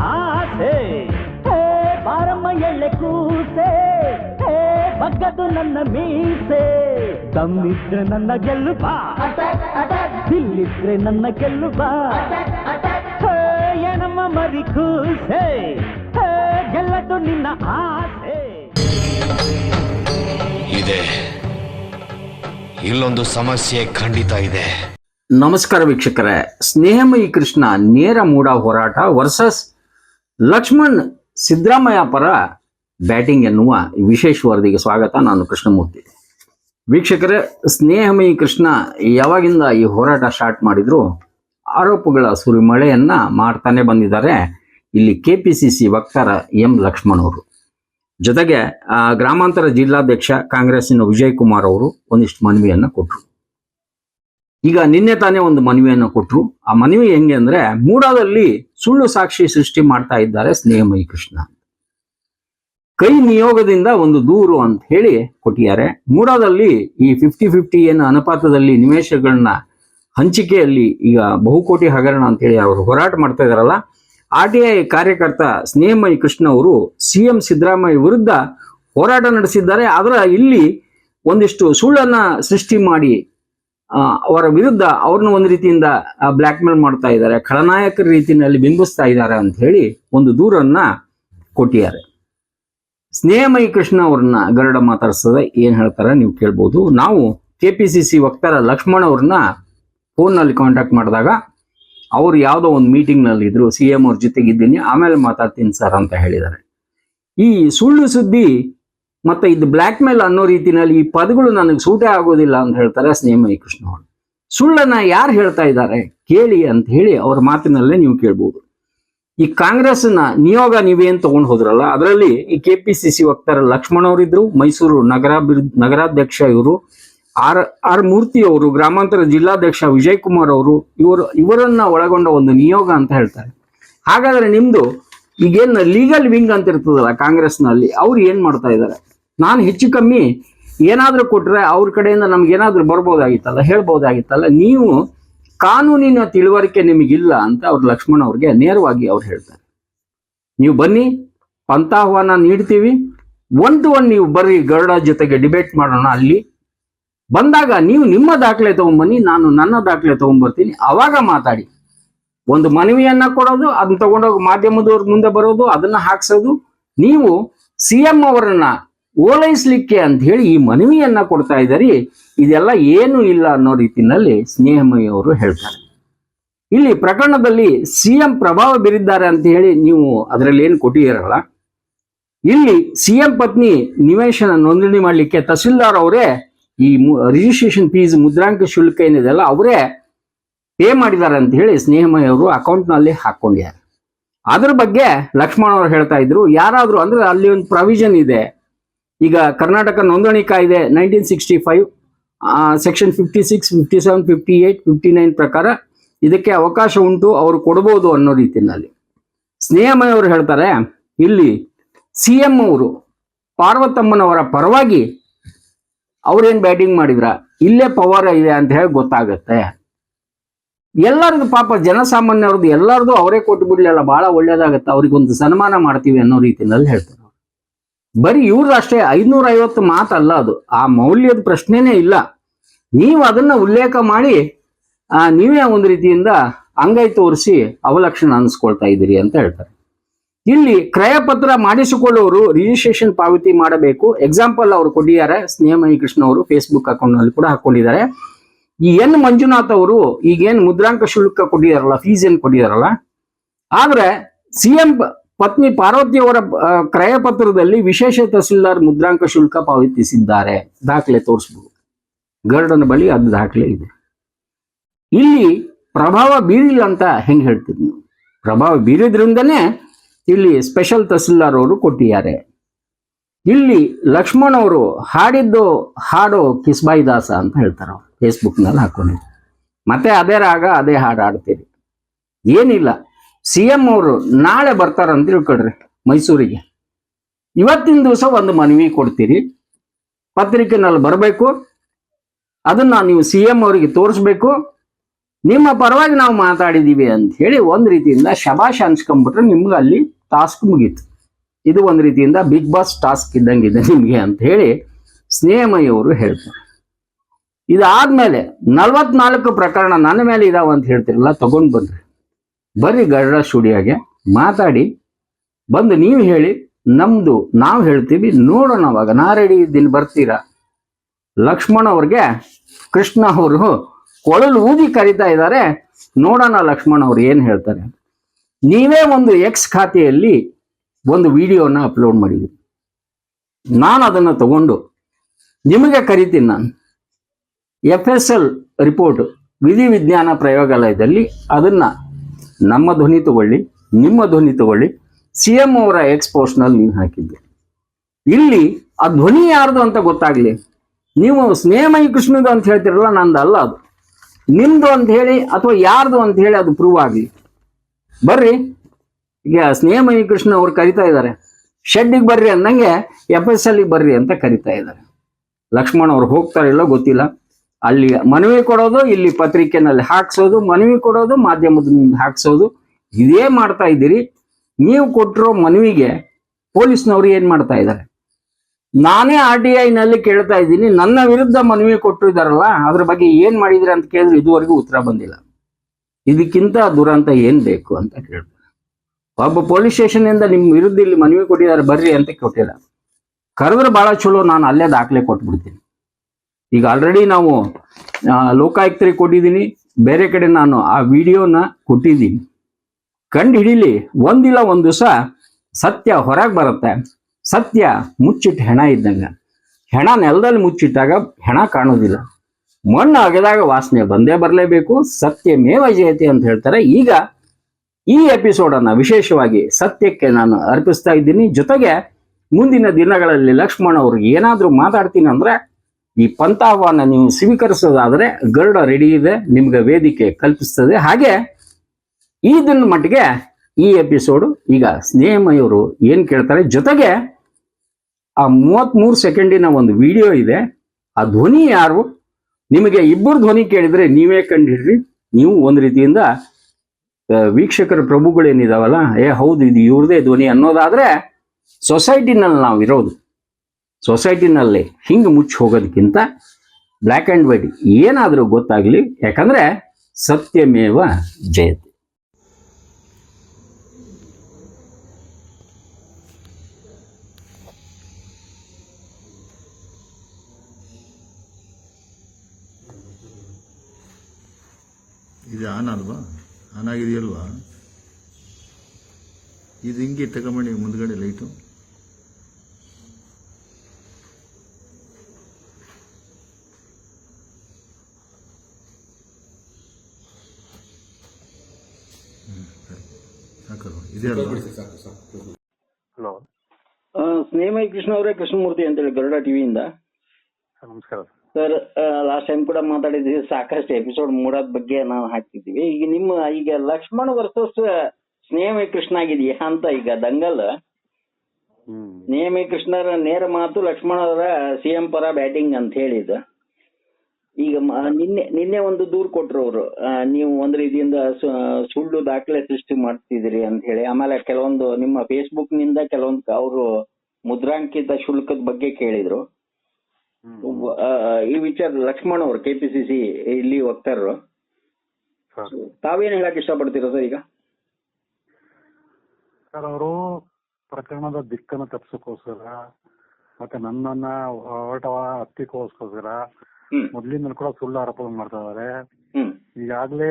ಆಸೆ. ಹೇ, ಬಾರಮ್ಮ ಎಳ್ಳೆ ಕೂಸೆ. ಹೇ, ಬಗ್ಗದು ನನ್ನ ಮೀಸೆ. ದಮ್ಮಿದ್ರೆ ನನ್ನ ಗೆಲ್ಲು ಬಾ ಇಲ್ಲಿದ್ರೆ ನನ್ನ ಗೆಲ್ಲು ಬಾ ಏನಮ್ಮ ಮರಿ ಕೂಸೆ. ಹೇ, ಗೆಲ್ಲದು ನಿನ್ನ ಆಸೆ. ಇದೆ. ಇಲ್ಲೊಂದು ಸಮಸ್ಯೆ ಖಂಡಿತ ಇದೆ. ನಮಸ್ಕಾರ ವೀಕ್ಷಕರೇ. ಸ್ನೇಹಮಯಿ ಕೃಷ್ಣ ನೇರ ಮೂಡ ಹೋರಾಟ ವರ್ಸಸ್ ಲಕ್ಷ್ಮಣ್ ಸಿದ್ದರಾಮಯ್ಯ ಪರ ಬ್ಯಾಟಿಂಗ್ ಎನ್ನುವ ವಿಶೇಷ ವರದಿಗೆ ಸ್ವಾಗತ. ನಾನು ಕೃಷ್ಣಮೂರ್ತಿ. ವೀಕ್ಷಕರೇ, ಸ್ನೇಹಮಯಿ ಕೃಷ್ಣ ಯಾವಾಗಿಂದ ಈ ಹೋರಾಟ ಸ್ಟಾರ್ಟ್ ಮಾಡಿದ್ರು? ಆರೋಪಗಳ ಸುರಿಮಳೆಯನ್ನ ಮಾಡ್ತಾನೆ ಬಂದಿದ್ದಾರೆ. ಇಲ್ಲಿ ಕೆ ಪಿ ಸಿ ಸಿ ವಕ್ತಾರ ಎಂ ಲಕ್ಷ್ಮಣ್ ಅವರು. ಜೊತೆಗೆ ಗ್ರಾಮಾಂತರ ಜಿಲ್ಲಾಧ್ಯಕ್ಷ ಕಾಂಗ್ರೆಸ್ಸಿನ ವಿಜಯ್ ಕುಮಾರ್ ಅವರು ಒಂದಿಷ್ಟು ಮನವಿಯನ್ನು ಕೊಟ್ಟರು ಈಗ ನಿನ್ನೆ ತಾನೇ ಒಂದು ಮನವಿಯನ್ನು ಕೊಟ್ಟರು ಆ ಮನವಿ ಹೆಂಗೆ ಅಂದ್ರೆ ಮೂಡಾದಲ್ಲಿ ಸುಳ್ಳು ಸಾಕ್ಷಿ ಸೃಷ್ಟಿ ಮಾಡ್ತಾ ಇದ್ದಾರೆ ಸ್ನೇಹಮಯಿ ಕೃಷ್ಣ ಕೈ ನಿಯೋಗದಿಂದ ಒಂದು ದೂರು ಅಂತ ಹೇಳಿ ಕೊಟ್ಟಿದ್ದಾರೆ. ಮೂಡಾದಲ್ಲಿ ಈ ಫಿಫ್ಟಿ ಫಿಫ್ಟಿ ಏನು ಅನುಪಾತದಲ್ಲಿ ನಿವೇಶಗಳನ್ನ ಹಂಚಿಕೆಯಲ್ಲಿ ಈಗ ಬಹುಕೋಟಿ ಹಗರಣ ಅಂತ ಹೇಳಿ ಅವರು ಹೋರಾಟ ಮಾಡ್ತಾ ಇದಾರಲ್ಲ ಆರ್ ಟಿ ಐ ಕಾರ್ಯಕರ್ತ ಸ್ನೇಹಮಯಿ ಕೃಷ್ಣ ಅವರು ಸಿ ಎಂ ಸಿದ್ದರಾಮಯ್ಯ ವಿರುದ್ಧ ಹೋರಾಟ ನಡೆಸಿದ್ದಾರೆ. ಆದ್ರೆ ಇಲ್ಲಿ ಒಂದಿಷ್ಟು ಸುಳ್ಳನ್ನ ಸೃಷ್ಟಿ ಮಾಡಿ ಅವರ ವಿರುದ್ಧ ಅವ್ರನ್ನ ಒಂದು ರೀತಿಯಿಂದ ಬ್ಲ್ಯಾಕ್ ಮೇಲ್ ಮಾಡ್ತಾ ಇದ್ದಾರೆ, ಖಳನಾಯಕರ ರೀತಿಯಲ್ಲಿ ಬಿಂಬಿಸ್ತಾ ಇದ್ದಾರೆ ಅಂತ ಹೇಳಿ ಒಂದು ದೂರನ್ನ ಕೊಟ್ಟಿದ್ದಾರೆ. ಸ್ನೇಹಮಯಿ ಕೃಷ್ಣ ಅವ್ರನ್ನ ಗರುಡ ಮಾತಾಡ್ಸದೆ ಏನ್ ಹೇಳ್ತಾರೆ ನೀವು ಕೇಳ್ಬೋದು. ನಾವು ಕೆ ಪಿ ಸಿ ಸಿ ವಕ್ತಾರ ಲಕ್ಷ್ಮಣ ಅವ್ರನ್ನ ಫೋನ್ನಲ್ಲಿ ಕಾಂಟ್ಯಾಕ್ಟ್ ಮಾಡಿದಾಗ ಅವ್ರು ಯಾವುದೋ ಒಂದು ಮೀಟಿಂಗ್ನಲ್ಲಿ ಇದ್ರು ಸಿ ಎಂ ಅವ್ರ ಜೊತೆಗಿದ್ದೀನಿ, ಆಮೇಲೆ ಮಾತಾಡ್ತೀನಿ ಸರ್ ಅಂತ ಹೇಳಿದ್ದಾರೆ. ಈ ಸುಳ್ಳು ಸುದ್ದಿ ಮತ್ತೆ ಇದು ಬ್ಲ್ಯಾಕ್ ಮೇಲ್ ಅನ್ನೋ ರೀತಿನಲ್ಲಿ ಈ ಪದಗಳು ನನಗೆ ಸೂಟೇ ಆಗೋದಿಲ್ಲ ಅಂತ ಹೇಳ್ತಾರೆ ಸ್ನೇಹಮಯಿ ಕೃಷ್ಣ ಅವರು. ಸುಳ್ಳನ್ನ ಯಾರು ಹೇಳ್ತಾ ಇದ್ದಾರೆ ಕೇಳಿ ಅಂತ ಹೇಳಿ ಅವ್ರ ಮಾತಿನಲ್ಲೇ ನೀವು ಕೇಳ್ಬೋದು. ಈ ಕಾಂಗ್ರೆಸ್ನ ನಿಯೋಗ ನೀವೇನ್ ತಗೊಂಡು ಹೋದ್ರಲ್ಲ, ಅದರಲ್ಲಿ ಈ ಕೆ ಪಿ ಸಿ ಸಿ ವಕ್ತಾರ ಲಕ್ಷ್ಮಣ್ ಅವರಿದ್ರು, ಮೈಸೂರು ನಗರಾಭಿವೃದ್ಧಿ ನಗರಾಧ್ಯಕ್ಷ ಇವರು, ಆರ್ ಆರ್ ಮೂರ್ತಿ ಅವರು, ಗ್ರಾಮಾಂತರ ಜಿಲ್ಲಾಧ್ಯಕ್ಷ ವಿಜಯ್ ಕುಮಾರ್ ಅವರು, ಇವರು, ಇವರನ್ನ ಒಳಗೊಂಡ ಒಂದು ನಿಯೋಗ ಅಂತ ಹೇಳ್ತಾರೆ. ಹಾಗಾದ್ರೆ ನಿಮ್ದು ಈಗೇನು ಲೀಗಲ್ ವಿಂಗ್ ಅಂತ ಇರ್ತದಲ್ಲ ಕಾಂಗ್ರೆಸ್ನಲ್ಲಿ, ಅವ್ರು ಏನ್ ಮಾಡ್ತಾ ಇದ್ದಾರೆ? ನಾನು ಹೆಚ್ಚು ಕಮ್ಮಿ ಏನಾದ್ರೂ ಕೊಟ್ರೆ ಅವ್ರ ಕಡೆಯಿಂದ ನಮ್ಗೆ ಏನಾದ್ರೂ ಬರ್ಬೋದಾಗಿತ್ತಲ್ಲ, ಹೇಳ್ಬೋದಾಗಿತ್ತಲ್ಲ, ನೀವು ಕಾನೂನಿನ ತಿಳುವಳಿಕೆ ನಿಮಗಿಲ್ಲ ಅಂತ ಅವ್ರು ಲಕ್ಷ್ಮಣ್ ಅವ್ರಿಗೆ ನೇರವಾಗಿ ಅವ್ರು ಹೇಳ್ತಾರೆ. ನೀವು ಬನ್ನಿ ಪಂಥಾಹ್ವಾನ ನೀಡ್ತೀವಿ ಒನ್ ಟು ನೀವು ಬರ್ರಿ, ಗರುಡ ಜೊತೆಗೆ ಡಿಬೇಟ್ ಮಾಡೋಣ ಅಲ್ಲಿ. ಬಂದಾಗ ನೀವು ನಿಮ್ಮ ದಾಖಲೆ ತಗೊಂಬನ್ನಿ, ನಾನು ನನ್ನ ದಾಖಲೆ ತಗೊಂಡ್ಬರ್ತೀನಿ ಅವಾಗ ಮಾತಾಡಿ. ಒಂದು ಮನವಿಯನ್ನ ಕೊಡೋದು, ಅದನ್ನ ತಗೊಂಡೋಗಿ ಮಾಧ್ಯಮದವ್ರ ಮುಂದೆ ಬರೋದು, ಅದನ್ನ ಹಾಕ್ಸೋದು. ನೀವು ಸಿ ಎಂ ಅವರನ್ನ ಓಲೈಸ್ಲಿಕ್ಕೆ ಅಂತ ಹೇಳಿ ಈ ಮನವಿಯನ್ನ ಕೊಡ್ತಾ ಇದ್ದಾರೆ. ಇದೆಲ್ಲ ಏನು ಇಲ್ಲ ಅನ್ನೋ ರೀತಿನಲ್ಲಿ ಸ್ನೇಹಮಯಿ ಅವರು ಹೇಳ್ತಾರೆ. ಇಲ್ಲಿ ಪ್ರಕರಣದಲ್ಲಿ ಸಿ ಎಂ ಪ್ರಭಾವ ಬೀರಿದ್ದಾರೆ ಅಂತ ಹೇಳಿ ನೀವು ಅದರಲ್ಲಿ ಏನು ಕೊಟ್ಟಿದ್ದೀರಲ್ಲ? ಇಲ್ಲಿ ಸಿ ಎಂ ಪತ್ನಿ ನಿವೇಶನ ನೋಂದಣಿ ಮಾಡಲಿಕ್ಕೆ ತಹಸೀಲ್ದಾರ್ ಅವರೇ ಈ ರಿಜಿಸ್ಟ್ರೇಷನ್ ಫೀಸ್ ಮುದ್ರಾಂಕ ಶುಲ್ಕ ಏನಿದೆಲ್ಲ ಅವರೇ ಪೇ ಮಾಡಿದ್ದಾರೆ ಅಂತ ಹೇಳಿ ಸ್ನೇಹಮಯ ಅವರು ಅಕೌಂಟ್ನಲ್ಲಿ ಹಾಕೊಂಡಿದ್ದಾರೆ. ಅದ್ರ ಬಗ್ಗೆ ಲಕ್ಷ್ಮಣ ಅವರು ಹೇಳ್ತಾ ಇದ್ರು, ಯಾರಾದ್ರೂ ಅಂದ್ರೆ ಅಲ್ಲಿ ಒಂದು ಪ್ರಾವಿಷನ್ ಇದೆ. ಈಗ ಕರ್ನಾಟಕ ನೋಂದಣಿ ಕಾಯ್ದೆ nineteen sixty five section fifty six fifty seven fifty eight fifty nine ಪ್ರಕಾರ ಇದಕ್ಕೆ ಅವಕಾಶ ಉಂಟು, ಅವರು ಕೊಡಬಹುದು ಅನ್ನೋ ರೀತಿಯಲ್ಲಿ. ಸ್ನೇಹಮಯ ಅವರು ಹೇಳ್ತಾರೆ, ಇಲ್ಲಿ ಸಿ ಎಂ ಅವರು ಪಾರ್ವತಮ್ಮನವರ ಪರವಾಗಿ ಅವ್ರೇನು ಬ್ಯಾಟಿಂಗ್ ಮಾಡಿದ್ರ? ಇಲ್ಲೇ ಪವರ್ ಇದೆ ಅಂತ ಹೇಳಿ ಗೊತ್ತಾಗತ್ತೆ. ಎಲ್ಲರದು ಪಾಪ ಜನಸಾಮಾನ್ಯರದ್ದು ಎಲ್ಲರದು ಅವರೇ ಕೊಟ್ಟು ಬಿಡ್ಲಿಲ್ಲ ಬಹಳ ಒಳ್ಳೇದಾಗತ್ತೆ, ಅವ್ರಿಗೊಂದು ಸನ್ಮಾನ ಮಾಡ್ತೀವಿ ಅನ್ನೋ ರೀತಿಯಲ್ಲಿ ಹೇಳ್ತಾರೆ ಬರೀ ಇವ್ರದ್ದು ಅಷ್ಟೇ ಐದ್ನೂರ ಐವತ್ತು ಮಾತಲ್ಲ ಅದು. ಆ ಮೌಲ್ಯದ ಪ್ರಶ್ನೆನೇ ಇಲ್ಲ. ನೀವು ಅದನ್ನ ಉಲ್ಲೇಖ ಮಾಡಿ ನೀವೇ ಒಂದು ರೀತಿಯಿಂದ ಅಂಗೈ ತೋರಿಸಿ ಅವಲಕ್ಷಣ ಅನ್ಸ್ಕೊಳ್ತಾ ಇದ್ದೀರಿ ಅಂತ ಹೇಳ್ತಾರೆ. ಇಲ್ಲಿ ಕ್ರಯಪತ್ರ ಮಾಡಿಸಿಕೊಳ್ಳುವವರು ರಿಜಿಸ್ಟ್ರೇಷನ್ ಪಾವತಿ ಮಾಡಬೇಕು. ಎಕ್ಸಾಂಪಲ್ ಅವರು ಕೊಟ್ಟಿದ್ದಾರೆ ಸ್ನೇಹಮಯಿ ಕೃಷ್ಣ ಅವರು ಫೇಸ್ಬುಕ್ ಅಕೌಂಟ್ನಲ್ಲಿ ಕೂಡ ಹಾಕೊಂಡಿದ್ದಾರೆ. ಈ ಎನ್ ಮಂಜುನಾಥ್ ಅವರು ಈಗೇನು ಮುದ್ರಾಂಕ ಶುಲ್ಕ ಕೊಟ್ಟಿದಾರಲ್ಲ ಫೀಸ್ ಏನ್ ಕೊಟ್ಟಿದಾರಲ್ಲ, ಆದ್ರೆ ಸಿಎಂ ಪತ್ನಿ ಪಾರ್ವತಿ ಅವರ ಕ್ರಯ ಪತ್ರದಲ್ಲಿ ವಿಶೇಷ ತಹಸೀಲ್ದಾರ್ ಮುದ್ರಾಂಕ ಶುಲ್ಕ ಪಾವತಿಸಿದ್ದಾರೆ. ದಾಖಲೆ ತೋರಿಸ್ಬೋದು. ಗರ್ಡನ್ ಬಳಿ ಅದು ದಾಖಲೆ ಇದೆ. ಇಲ್ಲಿ ಪ್ರಭಾವ ಬೀರಿಲ್ಲ ಅಂತ ಹೆಂಗ್ ಹೇಳ್ತಿದ್ವಿ ಪ್ರಭಾವ ಬೀರಿದ್ರಿಂದನೇ ಇಲ್ಲಿ ಸ್ಪೆಷಲ್ ತಹಸೀಲ್ದಾರ್ ಅವರು ಕೊಟ್ಟಿದ್ದಾರೆ. ಇಲ್ಲಿ ಲಕ್ಷ್ಮಣ್ ಅವರು ಹಾಡಿದ್ದು ಹಾಡು ಕಿಸ್ಬಾಯಿ ದಾಸ ಅಂತ ಹೇಳ್ತಾರೆ ಅವ್ರು. ಫೇಸ್ಬುಕ್ನಲ್ಲಿ ಹಾಕೊಂಡು. ಮತ್ತೆ ಅದೇ ರಾಗ, ಅದೇ ಹಾಡು ಹಾಡ್ತೀರಿ. ಏನಿಲ್ಲ. ಸಿ ಎಂ ಅವರು ನಾಳೆ ಬರ್ತಾರಂತ ತಿಳ್ಕೊಡ್ರಿ ಮೈಸೂರಿಗೆ. ಇವತ್ತಿನ ದಿವಸ ಒಂದು ಮನವಿ ಕೊಡ್ತೀರಿ. ಪತ್ರಿಕೆನಲ್ಲಿ ಬರಬೇಕು. ಅದನ್ನ ನೀವು ಸಿ ಎಂ ಅವರಿಗೆ ತೋರಿಸ್ಬೇಕು. ನಿಮ್ಮ ಪರವಾಗಿ ನಾವು ಮಾತಾಡಿದ್ದೀವಿ ಅಂತ ಹೇಳಿ ಒಂದ್ ರೀತಿಯಿಂದ ಶಬಾಷ್ ಅನ್ಸ್ಕೊಂಡ್ಬಿಟ್ರೆ ನಿಮ್ಗೆ ಅಲ್ಲಿ ಟಾಸ್ಕ್ ಮುಗೀತು. ಇದು ಒಂದು ರೀತಿಯಿಂದ ಬಿಗ್ ಬಾಸ್ ಟಾಸ್ಕ್ ಇದ್ದಂಗಿದೆ ನಿಮಗೆ ಅಂತ ಹೇಳಿ ಸ್ನೇಹಮಯವರು ಹೇಳ್ತಾರೆ. ಇದಾದ್ಮೇಲೆ ನಲವತ್ನಾಲ್ಕು ಪ್ರಕರಣ ನನ್ನ ಮೇಲೆ ಇದಾವ ಅಂತ ಹೇಳ್ತಿರಲ್ಲ, ತಗೊಂಡ್ ಬಂದ್ರಿ. ಬರ್ರಿ ಗರುಡ ಸ್ಟುಡಿಯೋಗೆ ಮಾತಾಡಿ. ಬಂದು ನೀವು ಹೇಳಿ, ನಮ್ದು ನಾವು ಹೇಳ್ತೀವಿ, ನೋಡೋಣ ಅವಾಗ. ನಾ ರೆಡಿ ಇದ್ದೀನಿ ಬರ್ತೀರಾ? ಲಕ್ಷ್ಮಣ್ ಅವ್ರಿಗೆ ಕೃಷ್ಣ ಅವರು ಕೊಳಲು ಊದಿ ಕರಿತಾ ಇದ್ದಾರೆ. ನೋಡೋಣ ಲಕ್ಷ್ಮಣ್ ಅವ್ರು ಏನು ಹೇಳ್ತಾರೆ ನೀವೇ ಒಂದು ಎಕ್ಸ್ ಖಾತೆಯಲ್ಲಿ ಒಂದು ವಿಡಿಯೋನ ಅಪ್ಲೋಡ್ ಮಾಡಿದ್ರಿ. ನಾನು ಅದನ್ನು ತಗೊಂಡು ನಿಮಗೆ ಕರಿತೀನಿ ನಾನು. ಎಫ್ ಎಸ್ ಎಲ್ ರಿಪೋರ್ಟ್ ವಿಧಿ ವಿಜ್ಞಾನ ಪ್ರಯೋಗಾಲಯದಲ್ಲಿ ಅದನ್ನು ನಮ್ಮ ಧ್ವನಿ ತಗೊಳ್ಳಿ, ನಿಮ್ಮ ಧ್ವನಿ ತಗೊಳ್ಳಿ ಸಿ ಎಂ ಅವರ ಎಕ್ಸ್ಪೋಸ್ಟ್ನಲ್ಲಿ ನೀವು ಹಾಕಿದ್ದೆ. ಇಲ್ಲಿ ಆ ಧ್ವನಿ ಯಾರ್ದು ಅಂತ ಗೊತ್ತಾಗಲಿ? ನೀವು ಸ್ನೇಹಮಯಿ ಕೃಷ್ಣದು ಅಂತ ಹೇಳ್ತಿರಲ್ಲ, ನಂದು ಅಲ್ಲ ಅದು. ನಿಮ್ದು ಅಂತ ಹೇಳಿ ಅಥವಾ ಯಾರ್ದು ಅಂತ ಹೇಳಿ ಅದು ಪ್ರೂವ್ ಆಗಲಿ. ಬರ್ರಿ. ಈಗ ಸ್ನೇಹಮಯಿ ಕೃಷ್ಣ ಅವ್ರು ಕರಿತಾ ಇದ್ದಾರೆ. ಶೆಡ್ಡಿಗೆ ಬರ್ರಿ ಅಂದಂಗೆ ಎಫ್ ಎಸ್ ಎಲ್ಗೆ ಬರ್ರಿ ಅಂತ ಕರಿತಾ ಇದ್ದಾರೆ. ಲಕ್ಷ್ಮಣ್ ಅವ್ರು ಹೋಗ್ತಾರಿಲ್ಲ ಗೊತ್ತಿಲ್ಲ. ಅಲ್ಲಿ ಮನವಿ ಕೊಡೋದು, ಇಲ್ಲಿ ಪತ್ರಿಕೆನಲ್ಲಿ ಹಾಕ್ಸೋದು, ಮನವಿ ಕೊಡೋದು ಮಾಧ್ಯಮದ ಹಾಕ್ಸೋದು. ಇದೇ ಮಾಡ್ತಾ ಇದ್ದೀರಿ. ನೀವು ಕೊಟ್ಟಿರೋ ಮನವಿಗೆ ಪೊಲೀಸ್ನವ್ರು ಏನ್ ಮಾಡ್ತಾ ಇದ್ದಾರೆ? ನಾನೇ ಆರ್ ಟಿ ನಲ್ಲಿ ಕೇಳ್ತಾ ಇದ್ದೀನಿ. ನನ್ನ ವಿರುದ್ಧ ಮನವಿ ಕೊಟ್ಟಿದ್ದಾರಲ್ಲ, ಅದ್ರ ಬಗ್ಗೆ ಏನ್ ಮಾಡಿದ್ರೆ ಅಂತ ಕೇಳಿದ್ರೆ ಇದುವರೆಗೂ ಉತ್ತರ ಬಂದಿಲ್ಲ. ಇದಕ್ಕಿಂತ ದುರಂತ ಏನ್ ಬೇಕು ಅಂತ ಕೇಳ್ತಾರೆ ಒಬ್ಬ ಪೊಲೀಸ್ ಸ್ಟೇಷನ್ ಇಂದ ನಿಮ್ ವಿರುದ್ಧ ಇಲ್ಲಿ ಮನವಿ ಕೊಟ್ಟಿದ್ದಾರೆ, ಬರ್ರಿ ಅಂತ ಕೊಟ್ಟಿಲ್ಲ. ಕರೆದ್ರೆ ಬಹಳ ಚಲೋ, ನಾನು ಅಲ್ಲೇ ದಾಖಲೆ ಕೊಟ್ಬಿಡ್ತೀನಿ. ಈಗ ಆಲ್ರೆಡಿ ನಾವು ಲೋಕಾಯುಕ್ತರಿಗೆ ಕೊಟ್ಟಿದ್ದೀನಿ. ಬೇರೆ ಕಡೆ ನಾನು ಆ ವಿಡಿಯೋನ ಕೊಟ್ಟಿದ್ದೀನಿ. ಕಂಡು ಹಿಡೀಲಿ, ಒಂದಿಲ್ಲ ಒಂದು ದಿವಸ ಸತ್ಯ ಹೊರಗೆ ಬರುತ್ತೆ. ಸತ್ಯ ಮುಚ್ಚಿಟ್ಟು ಹೆಣ ಇದ್ದಂಗ. ಹೆಣ ನೆಲದಲ್ಲಿ ಮುಚ್ಚಿಟ್ಟಾಗ ಹೆಣ ಕಾಣೋದಿಲ್ಲ. ಮಣ್ಣು ಅಗೆದಾಗ ವಾಸನೆ ಬಂದೇ ಬರಲೇಬೇಕು. ಸತ್ಯ ಮೇವ ಜಯತೆ ಅಂತ ಹೇಳ್ತಾರೆ. ಈಗ ಈ ಎಪಿಸೋಡನ್ನು ವಿಶೇಷವಾಗಿ ಸತ್ಯಕ್ಕೆ ನಾನು ಅರ್ಪಿಸ್ತಾ ಇದ್ದೀನಿ. ಜೊತೆಗೆ ಮುಂದಿನ ದಿನಗಳಲ್ಲಿ ಲಕ್ಷ್ಮಣ್ ಅವರು ಏನಾದರೂ ಮಾತಾಡ್ತೀನಿ ಅಂದ್ರೆ ಈ ಪಂಥಾಹ್ವಾನ ನೀವು ಸ್ವೀಕರಿಸೋದಾದ್ರೆ ಗರುಡ ರೆಡಿ ಇದೆ, ನಿಮ್ಗೆ ವೇದಿಕೆ ಕಲ್ಪಿಸ್ತದೆ. ಹಾಗೆ ಈ ದಿನ ಮಟ್ಟಿಗೆ ಈ ಎಪಿಸೋಡು ಈಗ ಸ್ನೇಹಮಯವರು ಏನ್ ಕೇಳ್ತಾರೆ, ಜೊತೆಗೆ ಆ ಮೂವತ್ಮೂರು ಸೆಕೆಂಡಿನ ಒಂದು ವಿಡಿಯೋ ಇದೆ. ಆ ಧ್ವನಿ ಯಾರು? ನಿಮಗೆ ಇಬ್ಬರು ಧ್ವನಿ ಕೇಳಿದ್ರೆ ನೀವೇ ಕಂಡಿಡ್ರಿ. ನೀವು ಒಂದು ರೀತಿಯಿಂದ ವೀಕ್ಷಕರ ಪ್ರಭುಗಳೇನಿದಾವಲ್ಲ, ಏ, ಹೌದು, ಇದು ಇವ್ರದೇ ಧ್ವನಿ ಅನ್ನೋದಾದ್ರೆ ಸೊಸೈಟಿನಲ್ಲಿ ನಾವು ಇರೋದು. ಸೊಸೈಟಿನಲ್ಲಿ ಹಿಂಗೆ ಮುಚ್ಚಿ ಹೋಗೋದಕ್ಕಿಂತ ಬ್ಲ್ಯಾಕ್ ಆ್ಯಂಡ್ ವೈಟ್ ಏನಾದರೂ ಗೊತ್ತಾಗ್ಲಿ, ಯಾಕಂದ್ರೆ ಸತ್ಯಮೇವ ಜಯತೆ. ಇದು ಆನ್ ಆನ್ ಆಗಿದೆಯಲ್ವಾ ಇದು ಹಿಂಗೆ ತಗೊಂಬಂಡಿ ಮುಂದ್ಗಡೆ ಲೈಟು ಹಲೋ. ಸ್ನೇಹಿ ಕೃಷ್ಣ ಅವರೇ ಕೃಷ್ಣಮೂರ್ತಿ ಅಂತೇಳಿ ಗರುಡ ಟಿವಿಯಿಂದ ನಮಸ್ಕಾರ ಸರ್ ಲಾಸ್ಟ್ ಟೈಮ್ ಕೂಡ ಮಾತಾಡಿದ್ವಿ ಸಾಕಷ್ಟು ಎಪಿಸೋಡ್ ಮೂಡೋದ್ ಬಗ್ಗೆ ನಾವು ಹಾಕ್ತಿದ್ದೀವಿ ಈಗ ನಿಮ್ಮ ಈಗ ಲಕ್ಷ್ಮಣ ವರ್ಸಸ್ ಸ್ನೇಹಮಿ ಕೃಷ್ಣ ಆಗಿದೆಯಾ ಅಂತ ಈಗ ದಂಗಲ್. ಸ್ನೇಹಮಿ ಕೃಷ್ಣರ ನೇರ ಮಾತು ಲಕ್ಷ್ಮಣ ಅವರ ಸಿಎಂ ಪರ ಬ್ಯಾಟಿಂಗ್ ಅಂತ ಹೇಳಿದ ಈಗ ನಿನ್ನೆ ನಿನ್ನೆ ಒಂದು ದೂರ್ ಕೊಟ್ರು ಅವರು. ನೀವು ಒಂದ್ ರೀತಿಯಿಂದ ಸುಳ್ಳು ದಾಖಲೆ ಸೃಷ್ಟಿ ಮಾಡ್ತಿದ್ರಿ ಅಂತ ಹೇಳಿ. ಆಮೇಲೆ ಕೆಲವೊಂದು ನಿಮ್ಮ ಫೇಸ್ಬುಕ್ನಿಂದ ಕೆಲವೊಂದು ಅವರು ಮುದ್ರಾಂಕಿತ ಶುಲ್ಕದ ಬಗ್ಗೆ ಕೇಳಿದ್ರು. ಈ ವಿಚಾರ ಲಕ್ಷ್ಮಣ್ ಅವರು ಕೆಪಿಸಿಸಿ ಇಲ್ಲಿ ವಕ್ತಾರರು ತಾವೇನ್ ಹೇಳಕ್ ಇಷ್ಟಪಡ್ತೀರಾ ಸರ್ ಈಗ? ಸರ್ ಅವರು ಪ್ರಕರಣದ ದಿಕ್ಕನ್ನು ತಪ್ಪಿಸೋಕೋಸ್ಕರ ಮತ್ತೆ ನನ್ನನ್ನ ಹೊರಟವ ಹತ್ತಿಕೋಸ್ಕರ ಹ್ಮ್. ಮೊದ್ಲಿಂದ ಕೂಡ ಸುಳ್ಳು ಆರೋಪ ಮಾಡ್ತಾ ಇದಾರೆ. ಈಗಾಗ್ಲೇ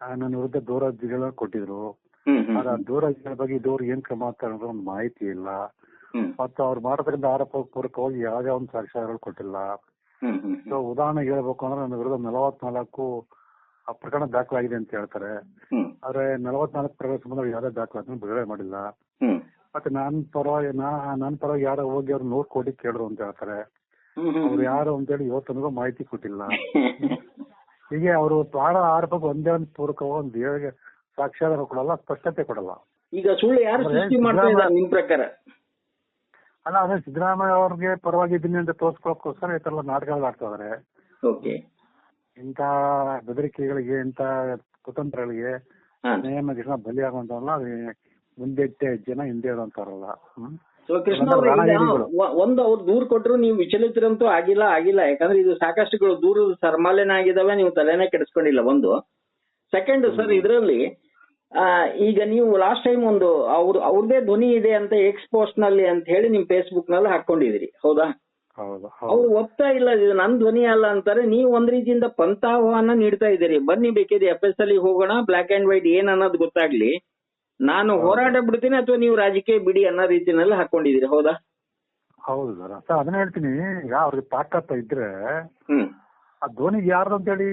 ನನ್ನ ವಿರುದ್ಧ ದೂರ ಕೊಟ್ಟಿದ್ರು. ಆದ್ರೆ ಆ ದೂರಜ್ಜಿಗಳ ಬಗ್ಗೆ ಇದುವರೆಗೆ ಏನ್ ಕ್ರಮ ಅಂತ ಒಂದು ಮಾಹಿತಿ ಇಲ್ಲ. ಮತ್ತು ಅವ್ರು ಮಾಡತಕ್ಕಂಥ ಆರೋಪ ಪೂರಕವಾಗಿ ಯಾವುದೇ ಒಂದು ಸಾಕ್ಷ್ಯಗಳು ಕೊಟ್ಟಿಲ್ಲ. ಸೊ ಉದಾಹರಣೆಗೆ ಹೇಳ್ಬೇಕು ಅಂದ್ರೆ ನನ್ನ ವಿರುದ್ಧ ನಲವತ್ನಾಲ್ಕು ಪ್ರಕರಣ ದಾಖಲಾಗಿದೆ ಅಂತ ಹೇಳ್ತಾರೆ. ಆದ್ರೆ ನಲವತ್ನಾಲ್ಕು ಪ್ರಕರಣ ಸಂಬಂಧ ಯಾವುದೇ ದಾಖಲಾತಿ ಬಿಡುಗಡೆ ಮಾಡಿಲ್ಲ. ಮತ್ತೆ ನಾನ್ ಪರವಾಗಿ ನಾ ನನ್ ಪರವಾಗಿ ಯಾರೋ ಹೋಗಿ ಅವ್ರು ನೋಡ್ ಕೋಟಿ ಕೇಳಿದ್ರು ಅಂತ ಹೇಳ್ತಾರೆ. ಅವ್ರು ಯಾರು ಅಂತ ಹೇಳಿ ಇವತ್ತನಿಗೂ ಮಾಹಿತಿ ಕೊಟ್ಟಿಲ್ಲ. ಹೀಗೆ ಅವರು ಬಹಳ ಆರೋಪಕ್ಕೆ ಒಂದೇ ಒಂದು ಪೂರಕ ಒಂದು ಸಾಕ್ಷ್ಯಾಧಾರ ಕೊಡಲ್ಲ ಸ್ಪಷ್ಟತೆ ಕೊಡಲ್ಲ. ಈಗ ಸುಳ್ಳು ಯಾರು ಸೃಷ್ಟಿ ಮಾಡ್ತಾ ಇದ್ದಾರೆ ನಿಮ್ ಪ್ರಕಾರ? ಅಲ್ಲ ಅದೇ ಸಿದ್ದರಾಮಯ್ಯ ಅವ್ರಿಗೆ ಪರವಾಗಿ ಅಂತ ತೋರಿಸ್ಕೊಳಕ್ಕೋಸ್ಕರ ಈ ತರ ನಾಟಕಗಳು ಆಡ್ತಾ ಇದಾರೆ. ಓಕೆ. ಇಂಥ ಬೆದರಿಕೆಗಳಿಗೆ ಇಂತ ಕುತಂತ್ರಗಳಿಗೆ ಗಿಡ ಬಲಿಯಾಗುವಂತವಲ್ಲ ಅದು ಮುಂದೆ ಜನ ಹಿಂದೆ ಹ್ಮ್? ಸೊ ಕೃಷ್ಣ ಅವ್ರೆ, ಒಂದು ಅವ್ರು ದೂರ್ ಕೊಟ್ರು ನೀವು ವಿಚಲಿತರಂತೂ ಆಗಿಲ್ಲ ಆಗಿಲ್ಲ. ಯಾಕಂದ್ರೆ ಇದು ಸಾಕಷ್ಟುಗಳು ದೂರ ಸರ್ಮಾಲೆನ ಆಗಿದಾವೆ ನೀವು ತಲೆನೇ ಕೆಡಿಸ್ಕೊಂಡಿಲ್ಲ ಒಂದು. ಸೆಕೆಂಡ್ ಸರ್ ಇದರಲ್ಲಿ ಈಗ ನೀವು ಲಾಸ್ಟ್ ಟೈಮ್ ಒಂದು ಅವ್ರ ಅವ್ರದೇ ಧ್ವನಿ ಇದೆ ಅಂತ ಎಕ್ಸ್ ಪೋಸ್ಟ್ನಲ್ಲಿ ಅಂತ ಹೇಳಿ ನಿಮ್ ಫೇಸ್ಬುಕ್ನಲ್ಲಿ ಹಾಕೊಂಡಿದ್ರಿ ಹೌದಾ? ಹೌದು ಅವ್ರು ಒಪ್ತಾ ಇಲ್ಲ ಇದು ನನ್ ಧ್ವನಿ ಅಲ್ಲ ಅಂತಾರೆ ನೀವು ಒಂದ್ ರೀತಿಯಿಂದ ಪಂಥಾಹ್ವಾನ ನೀಡ್ತಾ ಇದ್ದೀರಿ. ಬನ್ನಿ ಬೇಕಿದ್ರೆ ಎಫ್ ಎಸ್ ಅಲ್ಲಿ ಹೋಗೋಣ ಬ್ಲಾಕ್ ಅಂಡ್ ವೈಟ್ ಏನ್ ಅನ್ನೋದು ಗೊತ್ತಾಗ್ಲಿ. ನಾನು ಹೋರಾಟ ಬಿಡ್ತೀನಿ ಅಥವಾ ನೀವು ರಾಜಕೀಯ ಬಿಡಿ ಅನ್ನೋ ರೀತಿನಲ್ಲಿ ಹಾಕೊಂಡಿದ್ದೀರಿ ಹೌದಾ? ಹೌದು ಸರ್ ಸರ್ ಅದನ್ನ ಹೇಳ್ತೀನಿ. ಈಗ ಅವ್ರಿಗೆ ತಾಕತ್ತ ಇದ್ರೆ ಆ ಧ್ವನಿ ಯಾರ್ದು ಅಂತೇಳಿ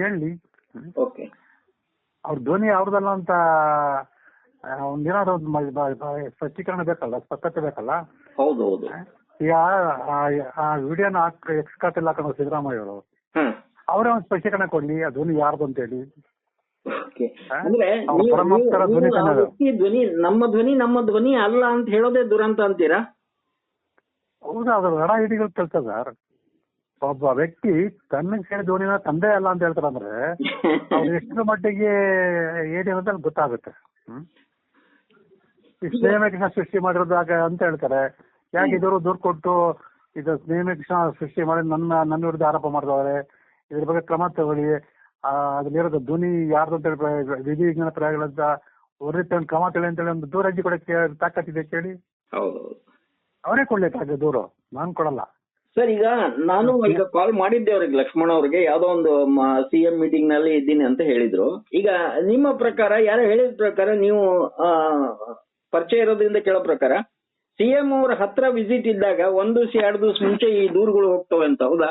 ಹೇಳಿ ಓಕೆ ಅವ್ರ ಧ್ವನಿ ಅವ್ರದಲ್ಲ ಅಂತ ಒಂದೇನಾದ್ರು ಒಂದು ಸ್ಪಷ್ಟೀಕರಣ ಬೇಕಲ್ಲ ಸ್ಪಷ್ಟತೆ ಬೇಕಲ್ಲ? ಈಗ ಆ- ವಿಡಿಯೋನ ಎಕ್ಸ್ ಎಕ್ಸ್ ಎಲ್ಲ ಹಾಕೊಂಡು ಸಿದ್ದರಾಮಯ್ಯ ಅವರು ಅವರೇ ಒಂದು ಸ್ಪಷ್ಟೀಕರಣ ಕೊಡ್ಲಿ ಆ ಧ್ವನಿ ಯಾರ್ದು ಅಂತ ಹೇಳಿ. ಧ್ವನಿ ನಮ್ಮ ಧ್ವನಿ ನಮ್ಮ ಧ್ವನಿ ಅಲ್ಲ ಅಂತ ಹೇಳೋದೇ ದುರಂತ ಅಂತೀರಾ? ಹೌದಾ ಅದ್ರ ಹಿಡಿಗಳು ಕೆಲಸ ಸರ್. ಒಬ್ಬ ವ್ಯಕ್ತಿ ತನ್ನಗೆ ಸೇರಿ ಧೋನಿನ ತಂದೆ ಅಲ್ಲ ಅಂತ ಹೇಳ್ತಾರೆ ಅಂದ್ರೆ ಅವ್ರು ಎಷ್ಟರ ಮಟ್ಟಿಗೆ ಏನಿದೆ ಅಂತ ಗೊತ್ತಾಗುತ್ತೆ. ಹ್ಮ್? ಈ ಸ್ನೇಹಕೃಷ್ಣ ಸೃಷ್ಟಿ ಮಾಡಿರೋದಾಗ ಅಂತ ಹೇಳ್ತಾರೆ. ಯಾಕೆ ಇವರು ದೂರ ಕೊಟ್ಟು ಇದು ಸ್ನೇಹಕೃಷ್ಣ ಸೃಷ್ಟಿ ಮಾಡಿ ನನ್ನ ನನ್ನ ವಿರುದ್ಧ ಆರೋಪ ಮಾಡಿದವ್ರೆ ಇದ್ರ ಬಗ್ಗೆ ಕ್ರಮ ತಗೊಳ್ಳಿ. ಆ, ಅದ್ರಲ್ಲಿರೋದು ಧ್ವನಿ ಯಾರ್ದು ಅಂತ ಹೇಳಿ ವಿಧಿ ವಿಜ್ಞಾನ ಪ್ರಯೋಗಗಳಂತ ಒಂದು ಕ್ರಮ ತಗೊಳ್ಳಿ ಅಂತೇಳಿ ಒಂದು ದೂರ ಅಜ್ಜಿ ಕೊಡಕ್ಕೆ ತಾಕತ್ತಿದೆ ಕೇಳಿ. ಅವರೇ ಕೊಡ್ಲಿಕ್ಕಾಗ ದೂರು. ನಾನು ಕೊಡಲ್ಲ. ಸರ್ ಈಗ ನಾನು ಈಗ ಕಾಲ್ ಮಾಡಿದ್ದೆ ಅವ್ರಿಗೆ ಲಕ್ಷ್ಮಣ ಅವ್ರಿಗೆ ಯಾವ್ದೋ ಒಂದು ಸಿ ಎಂ ಮೀಟಿಂಗ್ನಲ್ಲಿ ಇದ್ದೀನಿ ಅಂತ ಹೇಳಿದ್ರು. ಈಗ ನಿಮ್ಮ ಪ್ರಕಾರ ಯಾರೋ ಹೇಳಿದ ಪ್ರಕಾರ ನೀವು ಪರಿಚಯ ಇರೋದ್ರಿಂದ ಕೇಳೋ ಪ್ರಕಾರ ಸಿಎಂ ಅವ್ರ ಹತ್ರ ವಿಸಿಟ್ ಇದ್ದಾಗ ಒಂದು ದಿವಸ ಎರಡು ದಿವಸ ಮುಂಚೆ ಈ ದೂರುಗಳು ಹೋಗ್ತವೆ ಅಂತ ಹೌದಾ?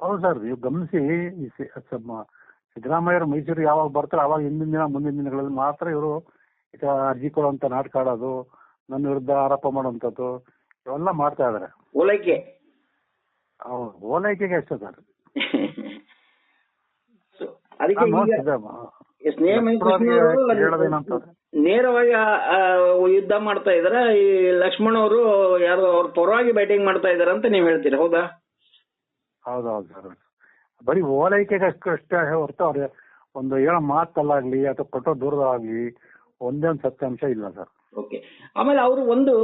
ಹೌದು ಸರ್ ನೀವು ಗಮನಿಸಿ ಸಿದ್ದರಾಮಯ್ಯರು ಮೈಸೂರಿಗೆ ಯಾವಾಗ ಬರ್ತಾರೆ ಅವಾಗ ಹಿಂದಿನ ದಿನ ಮುಂದಿನ ದಿನಗಳಲ್ಲಿ ಮಾತ್ರ ಇವರು ಈಗ ಅರ್ಜಿ ಕೊಡುವಂತ ನಾಟಕ ಆಡೋದು ನನ್ನ ವಿರುದ್ಧ ಆರೋಪ ಮಾಡುವಂಥದ್ದು ಇವೆಲ್ಲ ಮಾಡ್ತಾ ಇದಾರೆ. ಓಲೈಕೆ. ಹೌದು ಓಲೈಕೆಗೆ ಎಷ್ಟು ಸರ್ ಅದಕ್ಕೆ ನೇರವಾಗಿ ಯುದ್ಧ ಮಾಡ್ತಾ ಇದಾರ. ಈ ಲಕ್ಷ್ಮಣ್ ಅವರು ಯಾರು ಅವ್ರ ಪರವಾಗಿ ಬ್ಯಾಟಿಂಗ್ ಮಾಡ್ತಾ ಇದಾರೆ ಅಂತ ನೀವ್ ಹೇಳ್ತೀರಾ? ಹೌದಾ? ಹೌದೌದು ಹೌದು ಸರ್ ಬರೀ ಓಲೈಕೆಗೆ ಅಷ್ಟು ಅಷ್ಟೇ ಹೊರತು ಅವ್ರ ಒಂದು ಹೇಳೋ ಮಾತಲ್ಲಾಗ್ಲಿ ಅಥವಾ ಕೊಟ್ಟೋ ದೂರದಾಗ್ಲಿ ಒಂದೇ ಒಂದು ಸತ್ಯಾಂಶ ಇಲ್ಲ ಸರ್. ಓಕೆ ಆಮೇಲೆ ಅವರು ಒಂದು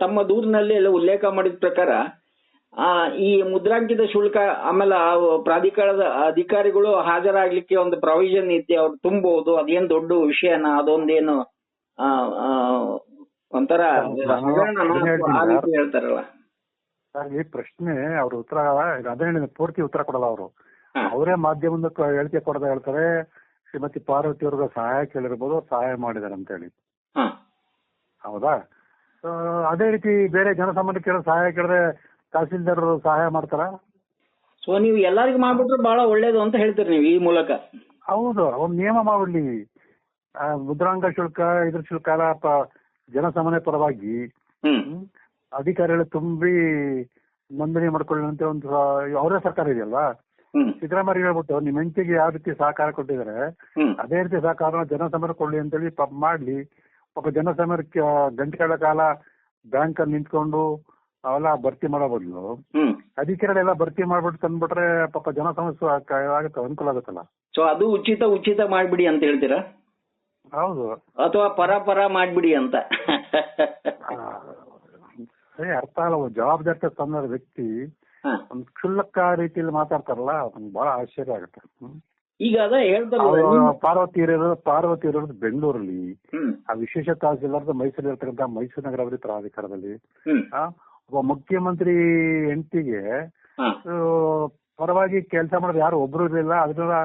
ತಮ್ಮ ದೂರಿನಲ್ಲಿ ಎಲ್ಲ ಉಲ್ಲೇಖ ಮಾಡಿದ ಪ್ರಕಾರ ಆ, ಈ ಮುದ್ರಾಂಕಿತ ಶುಲ್ಕ ಆಮೇಲೆ ಆ ಪ್ರಾಧಿಕಾರದ ಅಧಿಕಾರಿಗಳು ಹಾಜರಾಗ್ಲಿಕ್ಕೆ ಒಂದು ಪ್ರಾವಿಷನ್ ಐತಿ ಅವ್ರು ತುಂಬಬಹುದು ಅದೇನ್ ದೊಡ್ಡ ವಿಷಯನ ಅದೊಂದೇನು ಆ, ಆ, ಒಂಥರ ಹೇಳ್ತಾರಲ್ಲ. ಈ ಪ್ರಶ್ನೆ ಅವ್ರ ಉತ್ತರ ಅದೇ ಹೇಳಿದ ಪೂರ್ತಿ ಉತ್ತರ ಕೊಡಲ್ಲ ಅವರು. ಅವರೇ ಮಾಧ್ಯಮದ ಹೇಳಿಕೆ ಕೊಡದ ಹೇಳ್ತಾರೆ ಶ್ರೀಮತಿ ಪಾರ್ವತಿ ಅವ್ರಿಗೆ ಸಹಾಯ ಕೇಳಿರ್ಬೋದು ಸಹಾಯ ಮಾಡಿದಾರೆ ಅಂತ ಹೇಳಿ ಹೌದಾ? ಅದೇ ರೀತಿ ಬೇರೆ ಜನಸಾಮಾನ್ಯ ಕೇಳೋ ಸಹಾಯ ಕೇಳಿದ್ರೆ ತಹಸೀಲ್ದಾರ್ ಸಹಾಯ ಮಾಡ್ತಾರ? ಸೊ ನೀವು ಎಲ್ಲರಿಗೂ ಮಾಡ್ಬಿಟ್ರೆ ಬಹಳ ಒಳ್ಳೇದು ಅಂತ ಹೇಳ್ತೀರಿ ನೀವು ಈ ಮೂಲಕ. ಹೌದು ಒಂದು ನಿಯಮ ಮಾಡ್ಬಿಡ್ಲಿ. ಆ, ಮುದ್ರಾಂಗ ಶುಲ್ಕ ಇದ್ರ ಶುಲ್ಕ ಎಲ್ಲ ಪ- ಜನಸಾಮಾನ್ಯ ಪರವಾಗಿ ಹ್ಮ್. ಅಧಿಕಾರಿಗಳು ತುಂಬಿ ನೋಂದಣಿ ಮಾಡ್ಕೊಳ್ಳಿ ಅಂತ ಒಂದು ಅವರೇ ಸರ್ಕಾರ ಇದೆಯಲ್ವಾ? ಹ್ಮ್. ಸಿದ್ದರಾಮಯ್ಯ ಹೇಳ್ಬಿಟ್ಟು ನಿಮ್ಮ ಹೆಂಡತಿಗೆ ಯಾವ ರೀತಿ ಸಹಕಾರ ಕೊಟ್ಟಿದ್ದಾರೆ ಹ್ಮ್. ಅದೇ ರೀತಿ ಸಹಕಾರ ಜನಸಾಮಾನ್ಯ ಕೊಡ್ಲಿ ಅಂತೇಳಿ ಪಾಪ ಮಾಡ್ಲಿ. ಪಾಪ ಜನಸಾಮಾನ್ಯ ಗಂಟೆಗಳ ಕಾಲ ಬ್ಯಾಂಕ್ ಅಲ್ಲಿ ನಿಂತ್ಕೊಂಡು ಅವೆಲ್ಲ ಭರ್ತಿ ಮಾಡೋ ಬದಲು. ಅಧಿಕಾರಿಗಳೆಲ್ಲ ಭರ್ತಿ ಮಾಡ್ಬಿಟ್ಟು ತಂದ್ಬಿಟ್ರೆ ಪಾಪ ಜನ ಸಮಸ್ಯೆ ಆಗುತ್ತೆ ಅನುಕೂಲ ಆಗುತ್ತಲ್ಲ. ಸೊ ಅದು ಉಚಿತ ಉಚಿತ ಮಾಡ್ಬಿಡಿ ಅಂತ ಹೇಳ್ತೀರಾ? ಹೌದು. ಅಥವಾ ಪರ ಪರ ಮಾಡ್ಬಿಡಿ ಅಂತ? ಅದೇ ಸರಿ ಅರ್ಥ ಅಲ್ಲ ಜವಾಬ್ದಾರಿ ತಂದ ವ್ಯಕ್ತಿ. ಒಂದು ಕ್ಷುಲ್ಲಕ ರೀತಿಯಲ್ಲಿ ಮಾತಾಡ್ತಾರಲ್ಲ ನಮ್ಗೆ ಬಹಳ ಆಶ್ಚರ್ಯ ಆಗುತ್ತೆ. ಈಗ ಅದ ಹೇಳ್ತಾರೆ ಪಾರ್ವತಿ ಇರೋದು ಪಾರ್ವತಿ ಇರೋದು ಬೆಂಗಳೂರಲ್ಲಿ. ಆ ವಿಶೇಷ ತಹಸೀಲ್ದಾರ್ ಮೈಸೂರಲ್ಲಿ ಇರ್ತಕ್ಕಂಥ ಮೈಸೂರು ನಗರ ಅಭಿವೃದ್ಧಿ ಪ್ರಾಧಿಕಾರದಲ್ಲಿ ಆ, ಒಬ್ಬ ಮುಖ್ಯಮಂತ್ರಿ ಹೆಂಡತಿಗೆ ಪರವಾಗಿ ಕೆಲಸ ಮಾಡೋದು ಯಾರು ಒಬ್ರು ಇರಲಿಲ್ಲ ಅದನ್ನ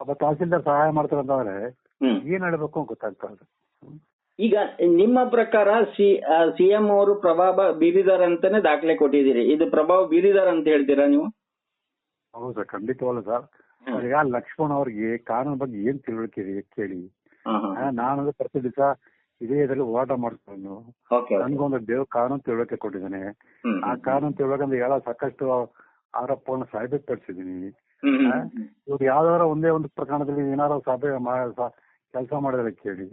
ಒಬ್ಬ ತಹಸೀಲ್ದಾರ್ ಸಹಾಯ ಮಾಡ್ತಾರಂತಂದ್ರೆ ಏನ್ ಹೇಳ್ಬೇಕು ಅಂತ ಗೊತ್ತಾಗ್ತಾ ಇದೆ ಈಗ ನಿಮ್ಮ ಪ್ರಕಾರ ಸಿ ಸಿಎಂ ಅವರು ಪ್ರಭಾವ ಬೀರಿದಾರ ಅಂತಾನೆ ದಾಖಲೆ ಕೊಟ್ಟಿದ್ದೀರಿ. ಇದು ಪ್ರಭಾವ ಬೀರಿದಾರ ಅಂತ ಹೇಳ್ತೀರಾ ನೀವು? ಹೌದು ಸರ್ ಖಂಡಿತವಲ್ಲ ಸರ್. ಈಗ ಲಕ್ಷ್ಮಣ್ ಅವ್ರಿಗೆ ಕಾನೂನು ಬಗ್ಗೆ ಏನ್ ತಿಳುವಳಿಕೆ ಇದೆ ಕೇಳಿ. ನಾನು ಪ್ರತಿ ದಿವಸ ಇದೇ ಇದರಲ್ಲಿ ಹೋರಾಟ ಓಕೆ. ನನ್ಗೊಂದು ದೇವ್ ಕಾನೂನು ತಿಳುವಳಿಕೆ ಕೊಟ್ಟಿದ್ದಾನೆ. ಆ ಕಾನೂನು ತಿಳುವಳಿಕೆ ಅಂದ್ರೆ ಹೇಳೋ ಸಾಕಷ್ಟು ಆರೋಪವನ್ನು ಸಾಬೀತುಪಡಿಸಿದೀನಿ ಪಡಿಸಿದೀನಿ ಇವಾಗ ಯಾವ್ದಾರ ಒಂದೇ ಒಂದು ಪ್ರಕರಣದಲ್ಲಿ ಏನಾದ್ರು ಸಭೆ ಕೆಲಸ ಮಾಡಿದ್ರೆ ಕೇಳಿ.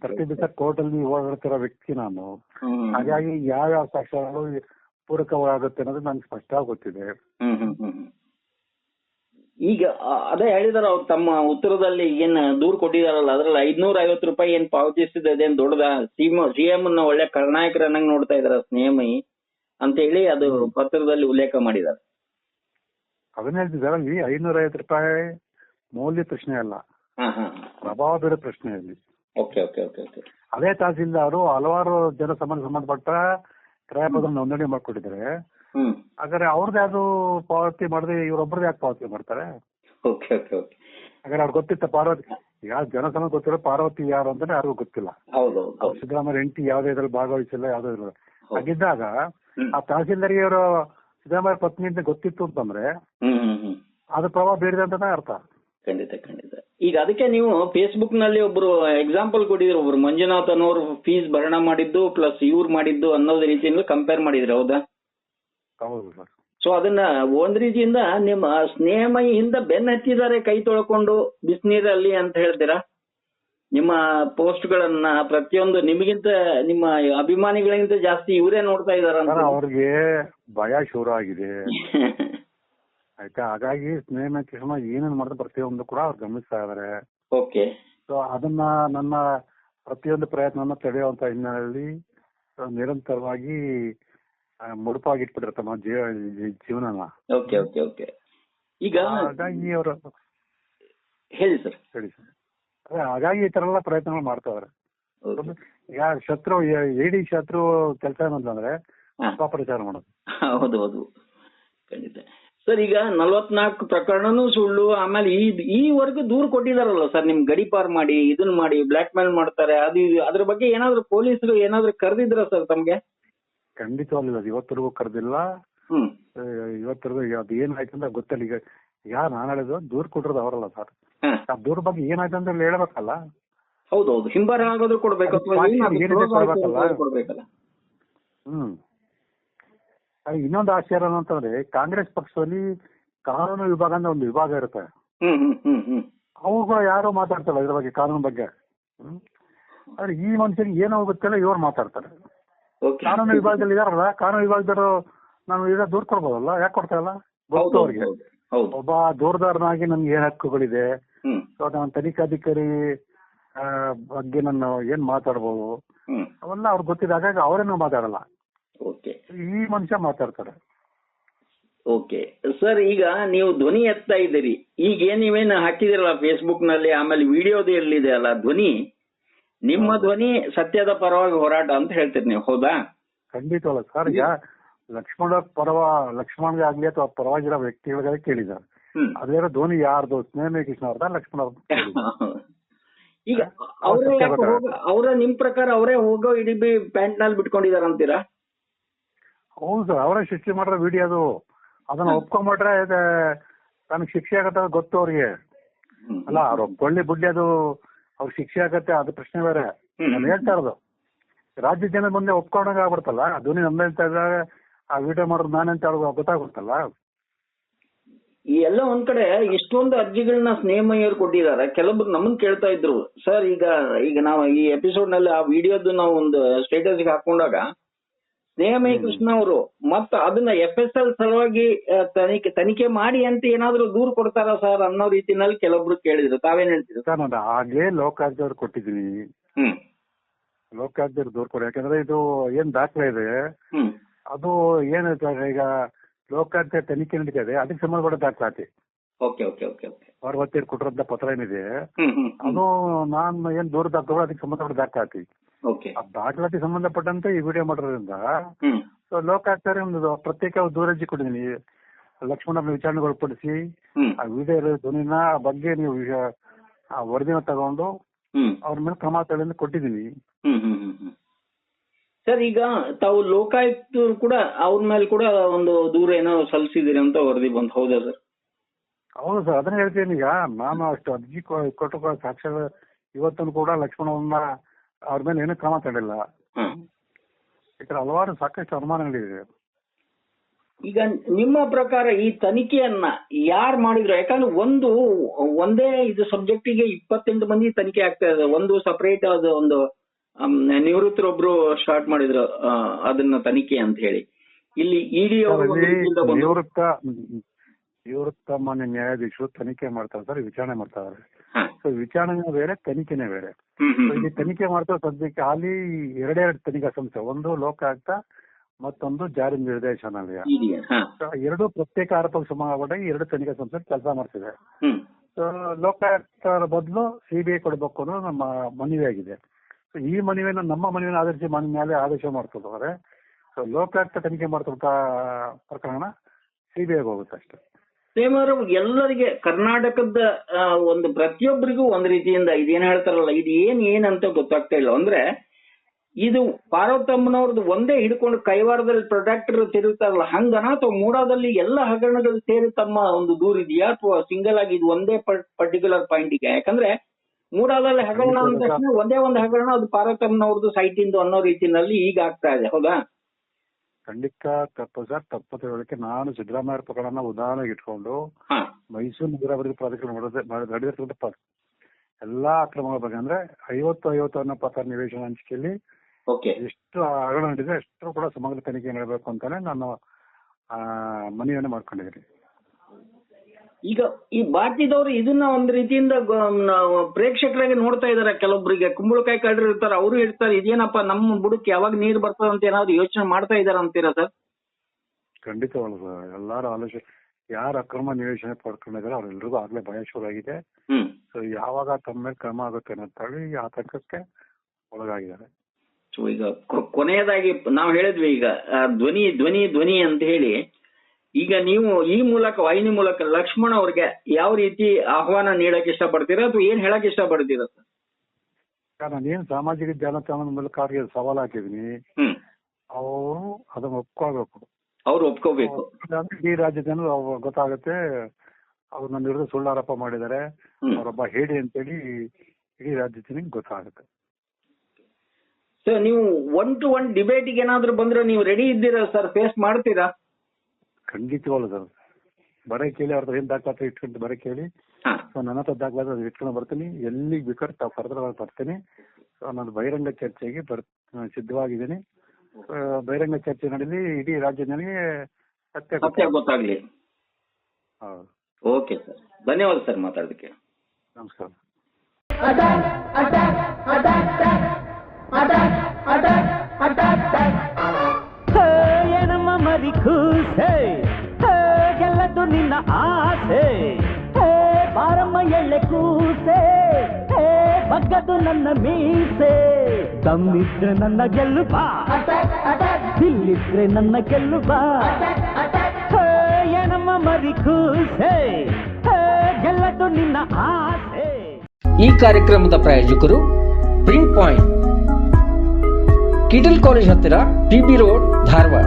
ಪ್ರತಿ ದಿವಸ ಕೋರ್ಟ್ ಅಲ್ಲಿ ಓಡಾಡ್ತಿರೋ ವ್ಯಕ್ತಿ ನಾನು. ಹಾಗಾಗಿ ಯಾವ್ಯಾವ ಸಾಕ್ಷ್ಯಗಳು ಪೂರಕವಾಗುತ್ತೆ ಅನ್ನೋದು ನನ್ಗೆ ಸ್ಪಷ್ಟ ಗೊತ್ತಿದೆ. ಈಗ ಅದೇ ಹೇಳಿದಾರ ಅವ್ರು ತಮ್ಮ ಉತ್ತರದಲ್ಲಿ ಏನ್ ದೂರು ಕೊಟ್ಟಿದಾರಲ್ಲ ಅದ್ರಲ್ಲಿ ಐದ್ನೂರ ಐವತ್ತು ರೂಪಾಯಿ ಏನ್ ಪಾವತಿಸಿದ ಅದೇನ್ ದೊಡ್ಡದ ಸಿಎಂ ಸಿಎಂ ಅನ್ನ ಒಳ್ಳೆ ಖಳನಾಯಕರನ್ನಾಗಿ ನೋಡ್ತಾ ಇದಾರ ಸ್ನೇಹಮಯಿ ಅಂತ ಹೇಳಿ ಅದು ಪತ್ರದಲ್ಲಿ ಉಲ್ಲೇಖ ಮಾಡಿದ್ದಾರೆ ಅದನ್ನ ಹೇಳ್ತಿದ್ದಾರೆ ಅಲ್ಲಿ ಐನೂರ ಐವತ್ತು ರೂಪಾಯಿ ಮೌಲ್ಯ ಪ್ರಶ್ನೆ ಅಲ್ಲ. ಹಾ ಹಾ ಪ್ರಭಾವ ಬೀರೋ ಪ್ರಶ್ನೆ ಅಲ್ಲಿ. Okay okay okay okay. ಅದೇ ಅವರು ಹಲವಾರು ಜನ ಸಂಬಂಧ ಸಂಬಂಧಪಟ್ಟ ಕ್ರಯಪತ್ರ ನೋಂದಣಿ ಮಾಡ್ಕೊಟ್ಟಿದ್ದಾರೆ. ಹಾಗಾದ್ರೆ ಅವ್ರದ್ದು ಯಾವ್ದು ಪಾವತಿ ಮಾಡಿದ್ರೆ ಇವ್ರೊಬ್ರದ್ದು ಯಾಕೆ ಪಾವತಿ ಮಾಡ್ತಾರೆ? Okay okay okay. ಹಾಗಾದ್ರೆ ಅವ್ರಿಗೆ ಗೊತ್ತಿತ್ತ ಪಾರ್ವತಿ. ಈಗ ಜನಸನ ಗೊತ್ತಿರೋ ಪಾರ್ವತಿ ಯಾರು ಅಂತಾನೆ ಯಾರಿಗೂ ಗೊತ್ತಿಲ್ಲ. ಹೌದು ಸಿದ್ದರಾಮಯ್ಯ ಎಂಟಿ ಯಾವ್ದೇ ಇದ್ರಲ್ಲಿ ಭಾಗವಹಿಸಿಲ್ಲ ಯಾವ್ದೋ ಇದ್ರ ಹಾಗಿದ್ದಾಗ ಆ ತಹಸೀಲ್ದಾರ್ ಇವರು ಸಿದ್ದರಾಮಯ್ಯ ಪತ್ನಿ ಅಂತ ಗೊತ್ತಿತ್ತು ಅಂತಂದ್ರೆ ಅದು ಪ್ರಭಾವ ಬೀರಿದೆ ಅಂತಾನೆ ಅರ್ಥ. ಖಂಡಿತ ಖಂಡಿತ. ಈಗ ಅದಕ್ಕೆ ನೀವು ಫೇಸ್ಬುಕ್ನಲ್ಲಿ ಒಬ್ರು ಎಕ್ಸಾಂಪಲ್ ಕೊಟ್ಟಿದ್ರು ಒಬ್ರು ಮಂಜುನಾಥ್ ಅನ್ನೋರು ಫೀಸ್ ಭರಣ ಮಾಡಿದ್ದು ಪ್ಲಸ್ ಇವ್ರು ಮಾಡಿದ್ದು ಅನ್ನೋದ್ ರೀತಿಯಿಂದ ಕಂಪೇರ್ ಮಾಡಿದ್ರು ಹೌದಾ? ಹೌದು ಸರ್. ಸೊ ಅದನ್ನ ಒಂದ್ ರೀತಿಯಿಂದ ನಿಮ್ಮ ಸ್ನೇಹಮಯಿಯಿಂದ ಬೆನ್ನ ಹತ್ತಿದ್ದಾರೆ ಕೈ ತೊಳ್ಕೊಂಡು ಬಿಸಿನೀರಲ್ಲಿ ಅಂತ ಹೇಳ್ತೀರಾ? ನಿಮ್ಮ ಪೋಸ್ಟ್ ಗಳನ್ನ ಪ್ರತಿಯೊಂದು ನಿಮಗಿಂತ ನಿಮ್ಮ ಅಭಿಮಾನಿಗಳಿಗಿಂತ ಜಾಸ್ತಿ ಇವರೇ ನೋಡ್ತಾ ಇದಾರ ಅವ್ರಿಗೆ ಭಯ ಶುರು ಆಗಿದೆ. ಆಯ್ತಾ? ಹಾಗಾಗಿ ಸ್ನೇಹ ಕೃಷ್ಣ ಏನೇನ್ ಮಾಡಿದ್ರೆ ಪ್ರತಿಯೊಂದು ಕೂಡ ಅವ್ರು ಗಮನಿಸ್ತಾ ಇದಾರೆ ಓಕೆ. ಸೊ ಅದನ್ನ ನನ್ನ ಪ್ರತಿಯೊಂದು ಪ್ರಯತ್ನವನ್ನ ತಡೆಯುವಂತ ಹಿನ್ನೆಲೆಯಲ್ಲಿ ನಿರಂತರವಾಗಿ ಮುಡುಪಾಗಿಟ್ಬಿಟ್ರೆ ತಮ್ಮ ಜೀವನನ. Okay okay okay. ಈಗ ಹಾಗಾಗಿ ಅವರು ಹೇಳಿ ಸರ್. ಹೇಳಿ ಸರ್. ಅದೇ ಹಾಗಾಗಿ ಈ ತರ ಎಲ್ಲ ಪ್ರಯತ್ನಗಳು ಮಾಡ್ತಾ ಇದಾರೆ ಈಗ ಶತ್ರು ಏಡಿ ಶತ್ರು ಕೆಲಸ ಏನಂತಂದ್ರೆ. ಅಪಪ್ರಚಾರ ಮಾಡೋದು. ಹೌದು ಹೌದು. ಖಂಡಿತ. ಸರ್ ಈಗ ನಲ್ವತ್ನಾಲ್ಕು ಪ್ರಕರಣನೂ ಸುಳ್ಳು ಆಮೇಲೆ ಈ ಈವರೆಗೂ ದೂರು ಕೊಟ್ಟಿದಾರಲ್ಲ ಸರ್ ನಿಮ್ ಗಡಿಪಾರ್ ಮಾಡಿ ಇದನ್ನ ಮಾಡಿ ಬ್ಲಾಕ್ ಮೇಲ್ ಮಾಡ್ತಾರೆ ಅದು ಅದ್ರ ಬಗ್ಗೆ ಏನಾದ್ರು ಪೊಲೀಸರು ಏನಾದ್ರು ಕರೆದಿದ್ರ ಸರ್ ತಮ್ಗೆ? ಖಂಡಿತವಾಗ್ಲಿಲ್ಲ ಅದು ಇವತ್ತರೆಗೂ ಕರೆದಿಲ್ಲ. ಹ್ಮ್. ಇವತ್ತರೆಗೂ ಅದು ಏನಾಯ್ತು ಅಂತ ಗೊತ್ತಿಲ್ಲ. ಈಗ ಯಾರು ನಾನು ಹೇಳಿದ್ರು ದೂರ್ ಕೊಟ್ಟಿರೋದು ಅವರಲ್ಲ ಸರ್. ಆ ದೂರ ಬಗ್ಗೆ ಏನಾಯ್ತು ಅಂತ ಹೇಳಿ ಹೇಳ್ಬೇಕಲ್ಲ. ಹೌದೌದು. ಹಿಂಬಾರ ಆಗೋದು ಕೊಡ್ಬೇಕು ಅಥವಾ ಅದು ಏನಾದ್ರು ಏನಿದೆ ಕೊಡ್ಬೇಕಲ್ಲ? ಹ್ಮ್. ಇನ್ನೊಂದು ಆಶ್ಚರ್ಯ ಅಂತಂದ್ರೆ ಕಾಂಗ್ರೆಸ್ ಪಕ್ಷದಲ್ಲಿ ಕಾನೂನು ವಿಭಾಗ ಅಂತ ಒಂದು ವಿಭಾಗ ಇರುತ್ತೆ. ಹ್ಮ್ ಹ್ಮ್ ಹ್ಮ್ ಹ್ಮ್. ಅವು ಕೂಡ ಯಾರು ಮಾತಾಡ್ತಾರೆ ಇದ್ರ ಬಗ್ಗೆ ಕಾನೂನು ಬಗ್ಗೆ. ಹ್ಮ್. ಆದ್ರೆ ಈ ಮನುಷ್ಯರಿಗೆ ಏನೋ ಗೊತ್ತಿಲ್ಲ ಇವ್ರು ಮಾತಾಡ್ತಾರೆ. ಕಾನೂನು ವಿಭಾಗದಲ್ಲಿ ಇದಾರಲ್ಲ ಕಾನೂನು ವಿಭಾಗದವರು ನಾನು ಈಗ ದೂರ ಕೊಡ್ಬೋದಲ್ಲ? ಯಾಕೆ ಕೊಡ್ತಾ ಇಲ್ಲ ಗೊತ್ತು ಅವ್ರಿಗೆ. ಒಬ್ಬ ದೂರದಾರನಾಗಿ ನನ್ಗೆ ಏನ್ ಹಕ್ಕುಗಳಿದೆ? ಸೊ ನಾನು ತನಿಖಾಧಿಕಾರಿ ಬಗ್ಗೆ ನಾನು ಏನ್ ಮಾತಾಡ್ಬೋದು? ಅವೆಲ್ಲ ಅವ್ರಿಗೆ ಗೊತ್ತಿದೆ. ಹಾಗಾಗಿ ಅವರೇನು ಮಾತಾಡಲ್ಲ. ಓಕೆ ಈ ಮನುಷ್ಯ ಮಾತಾಡ್ತಾರೆ. ಓಕೆ ಸರ್ ಈಗ ನೀವು ಧ್ವನಿ ಎತ್ತಾ ಇದ್ದೀರಿ. ಈಗ ಏನ್ ನೀವೇನು ಹಾಕಿದಿರಲ್ಲ ಫೇಸ್ಬುಕ್ನಲ್ಲಿ ಆಮೇಲೆ ವಿಡಿಯೋದು ಎಲ್ಲಿದೆ ಅಲ್ಲ ಧ್ವನಿ? ನಿಮ್ಮ ಧ್ವನಿ ಸತ್ಯದ ಪರವಾಗಿ ಹೋರಾಟ ಅಂತ ಹೇಳ್ತೀರಿ ನೀವು ಹೌದಾ? ಖಂಡಿತವಲ್ಲ ಸರ್. ಈಗ ಲಕ್ಷ್ಮಣ ಪರವ ಲಕ್ಷ್ಮಣ್ಗೆ ಆಗ್ಲಿ ಅಥವಾ ಪರವಾಗಿರೋ ವ್ಯಕ್ತಿಗಳಿಗೆ ಕೇಳಿದ್ದಾರೆ. ಅದೇ ಧ್ವನಿ ಯಾರ್ದು? ಸ್ನೇಹ ಕೃಷ್ಣ ಅವ್ರದ ಲಕ್ಷ್ಮಣ ಅವ್ರ ಈಗ ಅವರೇ ನಿಮ್ ಪ್ರಕಾರ ಅವರೇ ಹೋಗೋ ಇಡೀ ಪ್ಯಾಂಟ್ನಲ್ಲಿ ಬಿಟ್ಕೊಂಡಿದಾರ ಅಂತೀರಾ? ಹೌದು ಸರ್ ಅವರೇ ಶಿಕ್ಷೆ ಮಾಡಿರೋ ವಿಡಿಯೋ ಅದು. ಅದನ್ನ ಒಪ್ಕೊಂಡ್ಬಿಟ್ರೆ ತನ್ ತನಗೆ ಶಿಕ್ಷೆ ಆಗತ್ತ ಗೊತ್ತು ಅವ್ರಿಗೆ. ಅಲ್ಲ ಅವ್ರು ಒಪ್ಕೊಳ್ಳಿ ಬಿಡ್ಲಿ ಅದು ಅವ್ರ ಶಿಕ್ಷೆ ಆಗತ್ತೆ ಅದು ಪ್ರಶ್ನೆ ಬೇರೆ. ನಾನು ಹೇಳ್ತಾ ಇರೋದು ರಾಜ್ಯ ಜನ ಮುಂದೆ ಒಪ್ಕೊಂಡಂಗ ಆಗ್ಬಿಡ್ತಲ್ಲ ಧ್ವನಿ ನಮ್ದೆ ಅಂತ ಇದ್ದಾಗ ಆ ವಿಡಿಯೋ ಮಾಡೋದು ನಾನು ಅಂತ ಹೇಳೋದು ಗೊತ್ತಾಗ್ಬಿಡ್ತಲ್ಲ ಈ ಎಲ್ಲ ಒಂದ್ ಕಡೆ ಇಷ್ಟೊಂದು ಅರ್ಜಿಗಳನ್ನ ಸ್ನೇಹಮಯ್ಯರು ಕೊಟ್ಟಿದ್ದಾರೆ. ಕೆಲವೊಬ್ರು ನಮ್ಮನ್ ಕೇಳ್ತಾ ಇದ್ರು. ಸರ್ ಈಗ ಈಗ ನಾವು ಈ ಎಪಿಸೋಡ್ನಲ್ಲಿ ಆ ವಿಡಿಯೋದು ನಾವು ಒಂದು ಸ್ಟೇಟಸ್ ಹಾಕೊಂಡಾಗ ಸ್ನೇಹಮಯಿ ಕೃಷ್ಣ ಅವರು ಮತ್ತ ಅದನ್ನ ಎಫ್ ಎಸ್ ಎಲ್ ಸಲುವಾಗಿ ತನಿಖೆ ತನಿಖೆ ಮಾಡಿ ಅಂತ ಏನಾದ್ರು ದೂರು ಕೊಡ್ತಾರ ಸರ್ ಅನ್ನೋ ರೀತಿನಲ್ಲಿ ಕೆಲವೊಬ್ರು ಕೇಳಿದ್ರು. ತಾವೇನ್ ಹೇಳ್ತೀರಿ? ಸರ್ ನಾನು ಆಗ್ಲೇ ಲೋಕಾಯುಕ್ತವ್ರು ಕೊಟ್ಟಿದ್ದೀನಿ. ಹ್ಮ್. ದೂರು ದೂರ ಕೊಡಿ ಯಾಕಂದ್ರೆ ಇದು ಏನ್ ದಾಖಲೆ ಇದೆ? ಅದು ಏನಾಯ್ತು ಈಗ ಲೋಕಾಯುಕ್ತ ತನಿಖೆ ನಡೀತಾ ಇದೆ. ಅದಕ್ಕೆ ಸಂಬಂಧಪಟ್ಟ ದಾಖಲಾತಿ. ಓಕೆ ಓಕೆ ಓಕೆ ಕೊಟ್ಟಿರೋಂಥ ಪತ್ರ ಏನಿದೆ? ಅದು ನಾನು ಏನ್ ದೂರ ದಾಖಲೆ ಅದಕ್ಕೆ ಸಂಬಂಧಪಟ್ಟ ದಾಖಲಾತಿ. ದಾಖಲಾತಿ ಸಂಬಂಧಪಟ್ಟಂತೆ ಈ ವಿಡಿಯೋ ಮಾಡಿರೋದ್ರಿಂದ ಸೊ ಲೋಕಾಚಾರ್ಯ ಒಂದು ಪ್ರತ್ಯೇಕ ದೂರಜ್ಜಿ ಕೊಟ್ಟಿದ್ದೀನಿ. ಲಕ್ಷ್ಮಣ ವಿಚಾರಣೆಗೊಳಪಡಿಸಿ ಒಳಪಡಿಸಿ ಆ ವಿಡಿಯೋ ಇರೋ ಧ್ವನಿನ ಬಗ್ಗೆ ನೀವು ಆ ವರದಿನ ತಗೊಂಡು ಅವ್ರ ಮೇಲೆ ಕ್ರಮ ತಗೊಂಡು ಕೊಟ್ಟಿದ್ದೀನಿ. ಸರ್ ಈಗ ತಾವು ಲೋಕಾಯುಕ್ತರು ಕೂಡ ಅವ್ರ ಮೇಲೆ ಕೂಡ ಒಂದು ದೂರ ಏನೋ ಸಲ್ಲಿಸಿದಿರಿ ಅಂತ ವರದಿ ಬಂತು. ಹೌದಾ ಸರ್? ಹೌದು ಸರ್ ಅದನ್ನ ಹೇಳ್ತೀನಿ ಈಗ. ನಾನು ಅಷ್ಟು ಅರ್ಜಿ ಕೊಟ್ಟು ಸಾಕ್ಷ್ಯ ಇವತ್ತನ್ನು ಕೂಡ ಲಕ್ಷ್ಮಣವನ್ನ ಅವ್ರ ಮೇಲೆ ಏನೂ ಕ್ರಮ ತಗೊಂಡಿಲ್ಲ. ಹ್ಮ್. ತರ ಹಲವಾರು ಸಾಕಷ್ಟು ಅನುಮಾನಗಳಿದೆ. ಈಗ ನಿಮ್ಮ ಪ್ರಕಾರ ಈ ತನಿಖೆಯನ್ನ ಯಾರು ಮಾಡಿದ್ರು? ಯಾಕಂದ್ರೆ ಒಂದು ಒಂದೇ ಇದು ಸಬ್ಜೆಕ್ಟಿಗೆ ಇಪ್ಪತ್ತೆಂಟು ಮಂದಿ ತನಿಖೆ ಆಗ್ತಾ ಇದೆ. ಒಂದು ಸಪರೇಟ್ ಅದು ಒಂದು ನಿವೃತ್ತರೊಬ್ರು ಸ್ಟಾರ್ಟ್ ಮಾಡಿದ್ರು ಅದನ್ನ ತನಿಖೆ ಅಂತ ಹೇಳಿ. ಇಲ್ಲಿ ಇಡಿ ರೀತಿಯಿಂದ ಬಂದ್ರು. ನಿವೃತ್ತ ನಿವೃತ್ತ ಮಾನ್ಯ ನ್ಯಾಯಾಧೀಶರು ತನಿಖೆ ಮಾಡ್ತಾರೆ ಸರ್ ವಿಚಾರಣೆ ಮಾಡ್ತಾ ಹಾ. ಸೊ ವಿಚಾರಣೆ ಬೇರೆ ತನಿಖೆನೇ ಬೇರೆ. ಸೊ ಇಲ್ಲಿ ತನಿಖೆ ಮಾಡ್ತಾ ಸದ್ಯಕ್ಕೆ ಅಲ್ಲಿ ಎರಡೆರಡು ತನಿಖಾ ಸಂಸ್ಥೆ ಒಂದು ಲೋಕಾಯುಕ್ತ ಮತ್ತೊಂದು ಜಾರಿ ನಿರ್ದೇಶನಾಲಯ. ಎರಡು ಪ್ರತ್ಯೇಕ ಆರೋಪ ಸಂಬಂಧಪಟ್ಟ ಎರಡು ತನಿಖಾ ಸಂಸ್ಥೆ ಕೆಲಸ ಮಾಡ್ತಿದೆ. ಸೊ ಲೋಕಾಯುಕ್ತರ ಬದಲು ಸಿಬಿಐ ಕೊಡಬೇಕು ಅನ್ನೋದು ನಮ್ಮ ಮನವಿ ಆಗಿದೆ. ಸೊ ಈ ಮನವಿಯನ್ನು ನಮ್ಮ ಮನವಿಯನ್ನು ಆಧರಿಸಿ ಮನೆ ಮೇಲೆ ಆದೇಶ ಮಾಡ್ತಿದ್ದಾರೆ ಸೊ ಲೋಕಾಯುಕ್ತ ತನಿಖೆ ಮಾಡ್ತಕ್ಕಂಥ ಪ್ರಕರಣ ಸಿಬಿಐಗೆ ಹೋಗುತ್ತೆ ಅಷ್ಟೇ. ಸೇಮರು ಎಲ್ಲರಿಗೆ ಕರ್ನಾಟಕದ ಒಂದು ಪ್ರತಿಯೊಬ್ಬರಿಗೂ ಒಂದು ರೀತಿಯಿಂದ ಇದೇನ್ ಹೇಳ್ತಾರಲ್ಲ, ಇದು ಏನ್ ಏನಂತ ಗೊತ್ತಾಗ್ತಾ ಇಲ್ಲ. ಅಂದ್ರೆ ಇದು ಪಾರ್ವತಮ್ಮನವ್ರದ್ದು ಒಂದೇ ಹಿಡ್ಕೊಂಡು ಕೈವಾರದಲ್ಲಿ ಪ್ರೊಡಕ್ಟರ್ ತಿರುಗ್ತಾರಲ್ಲ ಹಂಗನ ಅಥವಾ ಮೂಡಾದಲ್ಲಿ ಎಲ್ಲ ಹಗರಣಗಳು ಸೇರಿ ತಮ್ಮ ಒಂದು ದೂರ ಇದೆಯಾ ಅಥವಾ ಸಿಂಗಲ್ ಆಗಿ ಇದು ಒಂದೇ ಪರ್ಟಿಕ್ಯುಲರ್ ಪಾಯಿಂಟಿಗೆ ಯಾಕಂದ್ರೆ ಮೂಡಾದಲ್ಲಿ ಹಗರಣ ಅಂದ ತಕ್ಷಣ ಒಂದೇ ಒಂದು ಹಗರಣ ಅದು ಪಾರ್ವತಮ್ಮನವ್ರದ್ದು ಸೈಟ್ ಇಂದು ಅನ್ನೋ ರೀತಿನಲ್ಲಿ ಈಗ ಆಗ್ತಾ ಇದೆ, ಹೌದಾ? ಖಂಡಿತ ತಪ್ಪ ಸರ್ ತಪ್ಪು ತಿಳುವಳಿಕೆ ನಾನು ಸಿದ್ದರಾಮಯ್ಯ ಪ್ರಕರಣ ಉದಾಹರಣೆಗೆ ಇಟ್ಕೊಂಡು ಮೈಸೂರು ನಗರಾಭಿವೃದ್ಧಿ ಪ್ರಾಧಿಕಾರ ನಡೆದ- ನಡೆದಿರ್ತಕ್ಕಂಥ ಪ- ಎಲ್ಲಾ ಅಕ್ರಮಗಳ ಬಗ್ಗೆ ಅಂದ್ರೆ ಐವತ್ತು ಐವತ್ತು ಅನ್ನೋ ಪತ್ರ ನಿವೇಶನ ಹಂಚಿಕೆಯಲ್ಲಿ ಎಷ್ಟು ಹಗರಣ ನಡೆದಿದೆ ಅಷ್ಟು ಕೂಡ ಸಮಗ್ರ ತನಿಖೆ ನಡೆಯಬೇಕು ಅಂತಾನೆ ನಾನು ಆ, ಮನವಿಯನ್ನು ಮಾಡ್ಕೊಂಡಿದ್ದೀನಿ. ಈಗ ಈ ಭಾರತದವರು ಇದನ್ನ ಒಂದ್ ರೀತಿಯಿಂದ ಪ್ರೇಕ್ಷಕರಾಗಿ ನೋಡ್ತಾ ಇದಾರೆ ಕೆಲವೊಬ್ಬರಿಗೆ ಕುಂಬಳಕಾಯಿ ಕಳ್ಳರು ಇರ್ತಾರೆ ಅವರು ಇರ್ತಾರೆ ಇದೇನಪ್ಪ ನಮ್ಮ ಬುಡಕ್ಕೆ ಯಾವಾಗ ನೀರು ಬರ್ತದೆ ಅಂತ ಏನಾದ್ರು ಯೋಚನೆ ಮಾಡ್ತಾ ಇದಾರ ಅಂತೀರಾ ಸರ್? ಖಂಡಿತವಲ್ಲ ಸರ್. ಎಲ್ಲಾರು ಆಲೋಚನೆ ಯಾರು ಅಕ್ರಮ ನಿವೇಶನ ಪಡ್ಕೊಂಡಿದ್ದಾರೆ ಅವ್ರೆಲ್ಲರಿಗೂ ಆಗ್ಲೇ ಭಯ ಶುರು ಆಗಿದೆ. ಹ್ಮ್. ಸೊ ಯಾವಾಗ ತಮ್ಮ ಮೇಲೆ ಕ್ರಮ ಆಗುತ್ತೆ ಅಂತ ಹೇಳಿ ಈ ಆತಂಕಕ್ಕೆ ಒಳಗಾಗಿದ್ದಾರೆ. ಸೊ ಈಗ ಕೊನೆಯದಾಗಿ ನಾವು ಹೇಳಿದ್ವಿ ಈಗ ಧ್ವನಿ ಧ್ವನಿ ಧ್ವನಿ ಅಂತ ಹೇಳಿ ಈಗ ನೀವು ಈ ಮೂಲಕ ವಾಹಿನಿ ಮೂಲಕ ಲಕ್ಷ್ಮಣ ಅವ್ರಿಗೆ ಯಾವ ರೀತಿ ಆಹ್ವಾನ ನೀಡಕ್ ಇಷ್ಟಪಡ್ತೀರಾ? ಅಥವಾ ಏನ್ ಹೇಳಕ್ ಇಷ್ಟಪಡ್ತೀರಾ ಸರ್? ನಾನೇನು ಸಾಮಾಜಿಕ ಜಾಲತಾಣದ ಮೂಲಕ ಅವ್ರಿಗೆ ಸವಾಲು ಹಾಕಿದೀನಿ ಅವರು ಅದನ್ನ ಒಪ್ಕೋಬೇಕು. ಅವ್ರು ಒಪ್ಕೋಬೇಕು. ಇಡೀ ರಾಜ್ಯದ ಜನರು ಗೊತ್ತಾಗುತ್ತೆ ಅವ್ರು ನನ್ನ ವಿರುದ್ಧ ಸುಳ್ಳು ಆರೋಪ ಮಾಡಿದ್ದಾರೆ ಅವರೊಬ್ಬ ಹೇಳಿ ಅಂತೇಳಿ ಇಡೀ ರಾಜ್ಯದ ಜನಕ್ಕೆ ಗೊತ್ತಾಗುತ್ತೆ. ಸರ್ ನೀವು ಒನ್ ಟು ಒನ್ ಡಿಬೇಟ್ ಏನಾದ್ರು ಬಂದ್ರೆ ನೀವು ರೆಡಿ ಇದ್ದೀರಾ ಸರ್? ಫೇಸ್ ಮಾಡ್ತೀರಾ? ಖಂಡಿತವಾಗ್ಲು ಸರ್ ಬರ ಕೇಳಿ ಅವ್ರ ಹತ್ರ ಏನ್ ದಾಖಲಾತಿ ಇಟ್ಕೊಂಡು ಬರ ಕೇಳಿ. ಹಾ. ಸೊ ನನ್ನ ಹತ್ರ ದಾಖಲಾತಿ ಅದು ಇಟ್ಕೊಂಡು ಬರ್ತೀನಿ. ಎಲ್ಲಿಗೆ ಬೇಕಾದ್ರೆ ತಾವು ಕರೆದ್ರೆ ಬರ್ತೀನಿ. ಸೊ ನಾನು ಬಹಿರಂಗ ಚರ್ಚೆಗೆ ಬರ್ ಸಿದ್ಧವಾಗಿದ್ದೀನಿ. ಆ, ಬಹಿರಂಗ ಚರ್ಚೆ ನಡೀಲಿ ಇಡೀ ರಾಜ್ಯ ನನಗೆ ಸತ್ಯ ಸತ್ಯ ಗೊತ್ತಾಗ್ಲಿ. ಹೌದು. Okay sir. ಧನ್ಯವಾದ ಸರ್ ಮಾತಾಡೋದಕ್ಕೆ. ನಮಸ್ಕಾರ. ಹೇ, ಏನಮ್ಮ ಮರಿ ಕೂಸೆ ಗೆಲ್ಲದು ನಿನ್ನ ಆಸೆ? ಹೇ ಬಾರಮ್ಮ, ಎಳ್ಳೆ ಕೂಸೆ. ಹೇ ಬಗ್ಗದು ನನ್ನ ಮೀಸೆ. ದಮ್ಮಿದ್ರೆ ನನ್ನ ಗೆಲ್ಲು ಬಾ ಇಲ್ಲಿದ್ರೆ ನನ್ನ ಗೆಲ್ಲು ಬಾ ಏನಮ್ಮ ಮರಿ ಕೂಸೆ ಗೆಲ್ಲದು ನಿನ್ನ ಆಸೆ. ಈ ಕಾರ್ಯಕ್ರಮದ ಪ್ರಾಯೋಜಕರು ಪ್ರಿಂಟ್ ಪಾಯಿಂಟ್ ಕಿಟಲ್ ಕಾಲೇಜ್ ಹತ್ತಿರ ಟಿಬಿ ರೋಡ್ ಧಾರವಾಡ.